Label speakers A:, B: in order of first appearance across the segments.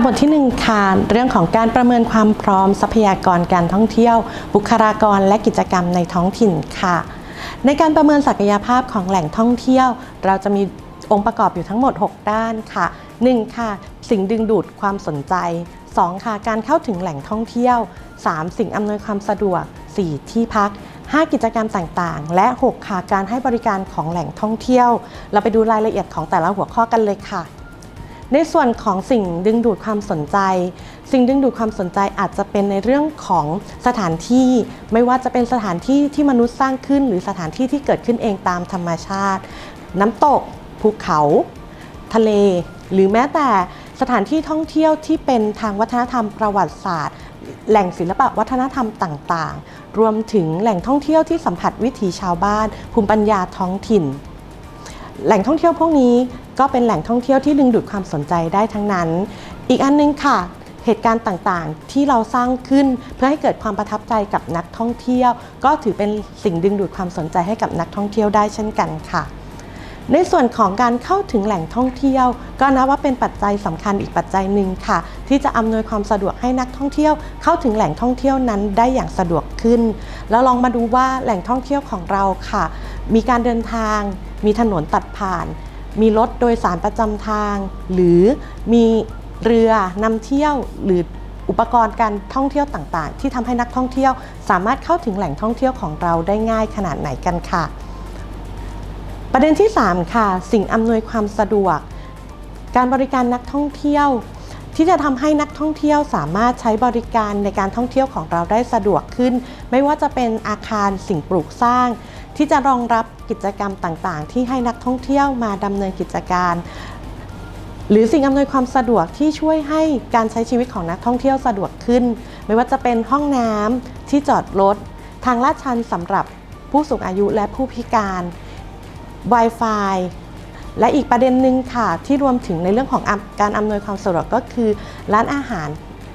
A: บทที่หนึ่งค่ะ เรื่องของการประเมินความพร้อมทรัพยากรการท่องเที่ยว บุคลากรและกิจกรรมในท้องถิ่นค่ะ ในการประเมินศักยภาพของแหล่งท่องเที่ยว เราจะมีองค์ประกอบอยู่ทั้งหมด 6 ด้านค่ะ 1. ค่ะ สิ่งดึงดูดความสนใจ 2. ค่ะ การเข้าถึงแหล่งท่องเที่ยว 3. สิ่งอำนวยความสะดวก 4. ที่พัก 5 กิจกรรมต่างๆ และ 6 ค่ะ การให้บริการของแหล่งท่องเที่ยว เราไปดูรายละเอียดของแต่ละหัวข้อกันเลยค่ะ ในส่วนของสิ่งดึงดูดความสนใจ สิ่งดึงดูดความสนใจอาจจะเป็นในเรื่องของสถานที่ ไม่ว่าจะเป็นสถานที่ที่มนุษย์สร้างขึ้น หรือสถานที่ที่เกิดขึ้นเองตามธรรมชาติ น้ำตก ภูเขา ทะเล หรือแม้แต่สถานที่ท่องเที่ยวที่เป็นทางวัฒนธรรมประวัติศาสตร์ แหล่งศิลปะวัฒนธรรมต่าง ๆ รวมถึงแหล่งท่องเที่ยวที่สัมผัสวิถีชาวบ้าน ภูมิปัญญาท้องถิ่น แหล่งท่องเที่ยวพวกนี้ก็เป็นแหล่งท่องเที่ยวที่ดึงดูดความสนใจได้ทั้งนั้น อีกอันนึงค่ะ เหตุการณ์ต่างๆ ที่เราสร้างขึ้นเพื่อให้เกิดความประทับใจกับนักท่องเที่ยว ก็ถือเป็นสิ่งดึงดูดความสนใจให้กับนักท่องเที่ยวได้เช่นกันค่ะในส่วนของการเข้าถึงแหล่งท่องเที่ยว ก็นับว่าเป็นปัจจัยสำคัญอีกปัจจัยหนึ่งค่ะ ที่จะอำนวยความสะดวกให้นักท่องเที่ยว เข้าถึงแหล่งท่องเที่ยวนั้นได้อย่างสะดวกขึ้น แล้วลองมาดูว่าแหล่งท่องเที่ยวของเราค่ะ มีการเดินทาง มีถนนตัดผ่าน มีรถโดยสารประจำทาง หรือมีเรือนำเที่ยวหรืออุปกรณ์การท่องเที่ยวต่างๆ ที่ทำให้นักท่องเที่ยวสามารถเข้าถึงแหล่งท่องเที่ยวของเราได้ง่ายขนาดไหนกันค่ะ ประเด็นที่ 3 ค่ะ สิ่งอำนวยความสะดวก การบริการนักท่องเที่ยว ที่จะทำให้นักท่องเที่ยวสามารถใช้บริการในการท่องเที่ยวของเราได้สะดวกขึ้น ไม่ว่าจะเป็นอาคารสิ่งปลูกสร้าง ที่จะรองรับกิจกรรมต่างๆ ที่ให้นักท่องเที่ยวมาดำเนินกิจการ หรือสิ่งอำนวยความสะดวกที่ช่วยให้การใช้ชีวิตของนักท่องเที่ยวสะดวกขึ้น ไม่ว่าจะเป็นห้องน้ำที่จอดรถทางลาดชันสำหรับผู้สูงอายุและผู้พิการ Wi-Fi และอีกประเด็นหนึ่งค่ะ ที่รวมถึงในเรื่องของการอำนวยความสะดวกก็คือ ร้านอาหาร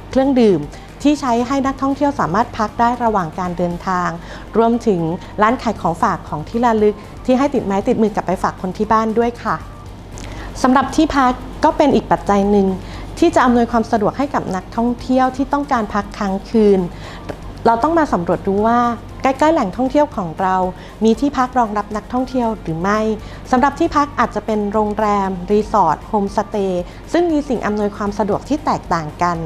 A: เครื่องดื่มที่ใช้ให้นักท่องเที่ยวสามารถพักได้ระหว่างการเดินทาง รวมถึงร้านขายของฝากของที่ระลึก ที่ให้ติดไม้ติดมือกลับไปฝากคนที่บ้านด้วยค่ะสำหรับที่พักก็เป็นอีกปัจจัยหนึ่งที่จะอำนวยความสะดวกให้กับนักท่องเที่ยวที่ต้องการพักค้างคืน เราต้องมาสำรวจดูว่าใกล้ๆแหล่งท่องเที่ยวของเรา มีที่พักรองรับนักท่องเที่ยวหรือไม่ สำหรับที่พักอาจจะเป็นโรงแรม รีสอร์ท โฮมสเตย์ ซึ่งมีสิ่งอำนวยความสะดวกที่แตกต่างกัน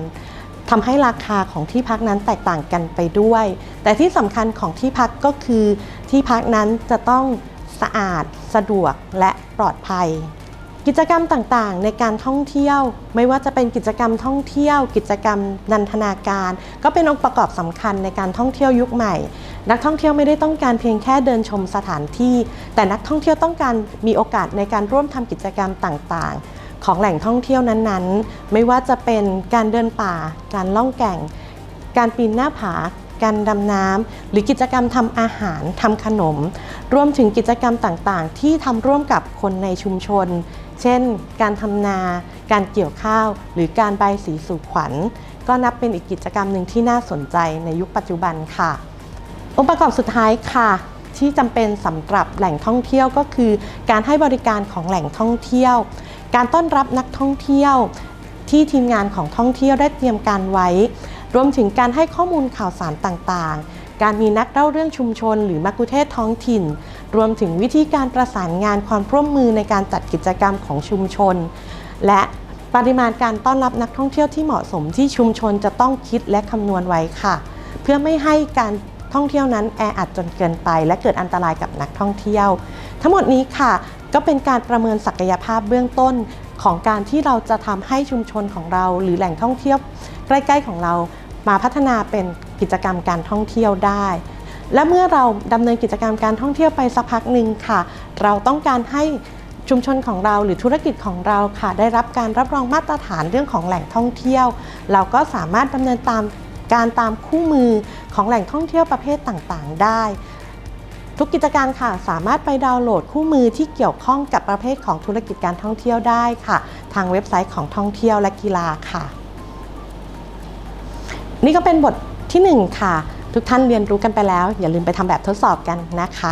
A: ทำให้ราคาของที่พักนั้นแตกต่างกันไปด้วย แต่ที่สำคัญของที่พักก็คือที่พักนั้นจะต้องสะอาด สะดวกและปลอดภัย กิจกรรมต่างๆ ในการท่องเที่ยว ไม่ว่าจะเป็นกิจกรรมท่องเที่ยว กิจกรรมนันทนาการ ก็เป็นองค์ประกอบสำคัญในการท่องเที่ยวยุคใหม่ นักท่องเที่ยวไม่ได้ต้องการเพียงแค่เดินชมสถานที่ แต่นักท่องเที่ยวต้องการมีโอกาสในการร่วมทำกิจกรรมต่างๆ ของแหล่งท่องเที่ยวนั้นๆ ไม่ว่าจะเป็นการเดินป่า การล่องแก่ง การปีนหน้าผา การดำน้ำ หรือกิจกรรมทำอาหารทำขนม รวมถึงกิจกรรมต่างๆ ที่ทำร่วมกับคนในชุมชน เช่น การทำนา การเกี่ยวข้าว หรือการใบสีสู่ขวัญ ก็นับเป็นอีกกิจกรรมหนึ่งที่น่าสนใจในยุคปัจจุบันค่ะ องค์ประกอบสุดท้ายค่ะที่จำเป็นสำหรับแหล่งท่องเที่ยวก็คือ การให้บริการของแหล่งท่องเที่ยว การต้อนรับนักท่องเที่ยวที่ทีมงานของท่องเที่ยวได้เตรียมการไว้ รวมถึงการให้ข้อมูลข่าวสารต่างๆ การมีนักเล่าเรื่องชุมชน หรือมักคุเทศท้องถิ่น รวมถึงวิธีการประสานงานความร่วมมือในการจัดกิจกรรมของชุมชน และปริมาณการต้อนรับนักท่องเที่ยวที่เหมาะสมที่ชุมชนจะต้องคิดและคำนวณไว้ค่ะ เพื่อไม่ให้การท่องเที่ยวนั้นแออัดจนเกินไป และเกิดอันตรายกับนักท่องเที่ยว ทั้งหมดนี้ค่ะ ก็เป็นการประเมินศักยภาพเบื้องต้นของการที่เราจะทำให้ชุมชนของเรา หรือแหล่งท่องเที่ยวใกล้ ๆ ของเรามาพัฒนาเป็นกิจกรรมการท่องเที่ยวได้ และเมื่อเราดำเนินกิจกรรมการท่องเที่ยวไปสักพักหนึ่งค่ะ เราต้องการให้ชุมชนของเราหรือธุรกิจของเราค่ะ ได้รับการรับรองมาตรฐานเรื่องของแหล่งท่องเที่ยว เราก็สามารถดำเนินตามการตามคู่มือของแหล่งท่องเที่ยวประเภทต่างๆ ได้ ทุกกิจการค่ะ สามารถไปดาวน์โหลดคู่มือที่เกี่ยวข้องกับประเภทของธุรกิจการท่องเที่ยวได้ค่ะ ทางเว็บไซต์ของท่องเที่ยวและกีฬาค่ะ นี่ก็เป็นบทที่ 1 ค่ะ ทุกท่านเรียนรู้กันไปแล้ว อย่าลืมไปทำแบบทดสอบกันนะคะ